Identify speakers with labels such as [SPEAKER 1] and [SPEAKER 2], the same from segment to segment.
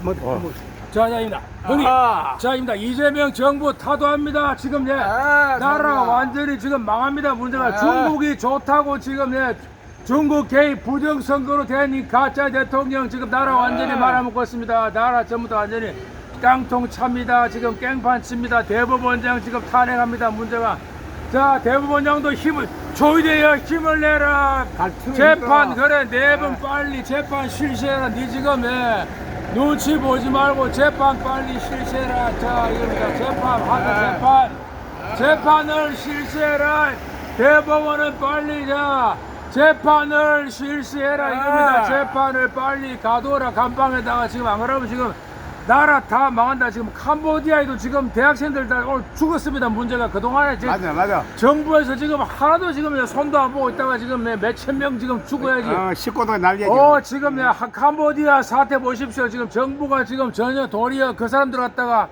[SPEAKER 1] 뭐, 뭐.
[SPEAKER 2] 자, 자입니다. 형님.
[SPEAKER 1] 아.
[SPEAKER 2] 자입니다. 이재명 정부 타도합니다. 지금 예.
[SPEAKER 1] 아,
[SPEAKER 2] 나라. 완전히 지금 망합니다. 문제가
[SPEAKER 1] 아.
[SPEAKER 2] 중국이 좋다고 지금 예. 중국 개입 부정 선거로 된 이 가짜 대통령 지금 나라 완전히
[SPEAKER 1] 아.
[SPEAKER 2] 말아먹고 있습니다. 나라 전부 다 완전히 깡통 찹니다. 지금 깽판 칩니다. 대법원장 지금 탄핵합니다. 문제가 자 대법원장도 힘을 조이대여 힘을 내라. 재판 그래 네 번 빨리 재판 실시해라 네 지금 예. 눈치 보지 말고 재판 빨리 실시해라. 자 이겁니다 재판 하자 재판. 재판을 실시해라. 대법원은 빨리 자. 재판을 실시해라. 이겁니다
[SPEAKER 1] 아.
[SPEAKER 2] 재판을 빨리 가둬라. 감방에다가 지금 안 그러면 지금 나라 다 망한다 지금 캄보디아에도 지금 대학생들 다 오늘 죽었습니다 문제가 그동안에 지금
[SPEAKER 1] 맞아, 맞아.
[SPEAKER 2] 정부에서 지금 하나도 지금 손도 안 보고 있다가 지금 몇천 명 지금 죽어야지
[SPEAKER 1] 어, 식구도 난리야.
[SPEAKER 2] 어 지금 야 캄보디아 사태 보십시오 지금 정부가 지금 전혀 도리어 그 사람들 갖다가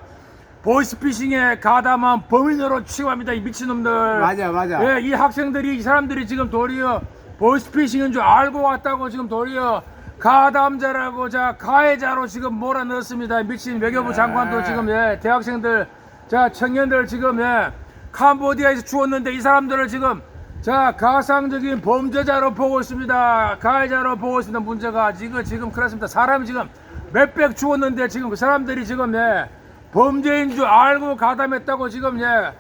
[SPEAKER 2] 보이스피싱에 가담한 범인으로 취급합니다 이 미친놈들
[SPEAKER 1] 맞아, 맞아.
[SPEAKER 2] 예, 이 학생들이 이 사람들이 지금 도리어 보이스피싱인 줄 알고 왔다고 지금 도리어 가담자라고 자 가해자로 지금 몰아넣었습니다. 미친 외교부 장관도
[SPEAKER 1] 네.
[SPEAKER 2] 지금 예 대학생들 자 청년들 지금 예 캄보디아에서 죽었는데 이 사람들을 지금 자 가상적인 범죄자로 보고 있습니다. 가해자로 보고 있습니다. 문제가 지금 지금 그렇습니다. 사람이 지금 몇백 죽었는데 지금 그 사람들이 지금 예 범죄인 줄 알고 가담했다고 지금 예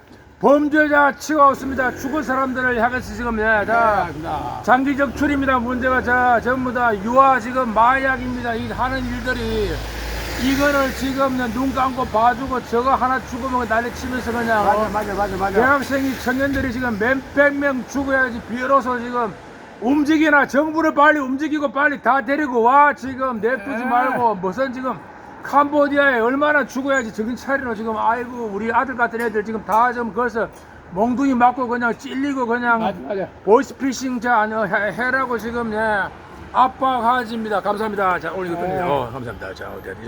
[SPEAKER 2] 범죄자 취하였습니다 죽은 사람들을 향해서 지금 예자
[SPEAKER 1] 나.
[SPEAKER 2] 장기 적 출입니다. 문제가 자 전부 다 유아 지금 마약입니다. 이 하는 일들이 이거를 지금 눈 감고 봐주고 저거 하나 죽으면 난리치면서 그냥
[SPEAKER 1] 맞아,
[SPEAKER 2] 어,
[SPEAKER 1] 맞아, 맞아, 맞아.
[SPEAKER 2] 대학생이 청년들이 지금 몇백 명 죽어야지 비로소 지금 움직이나 정부를 빨리 움직이고 빨리 다 데리고 와 지금 내두지
[SPEAKER 1] 네.
[SPEAKER 2] 말고 무슨 지금 캄보디아에 얼마나 죽어야지 정신 차리로 지금 아이고 우리 아들 같은 애들 지금 다 좀 거기서 몽둥이 맞고 그냥 찔리고 그냥
[SPEAKER 1] 맞아, 맞아.
[SPEAKER 2] 보이스피싱 자 해, 해라고 지금 예. 압박하집니다. 감사합니다. 자 오늘 이거 끝내요. 어, 감사합니다. 자 어디 어디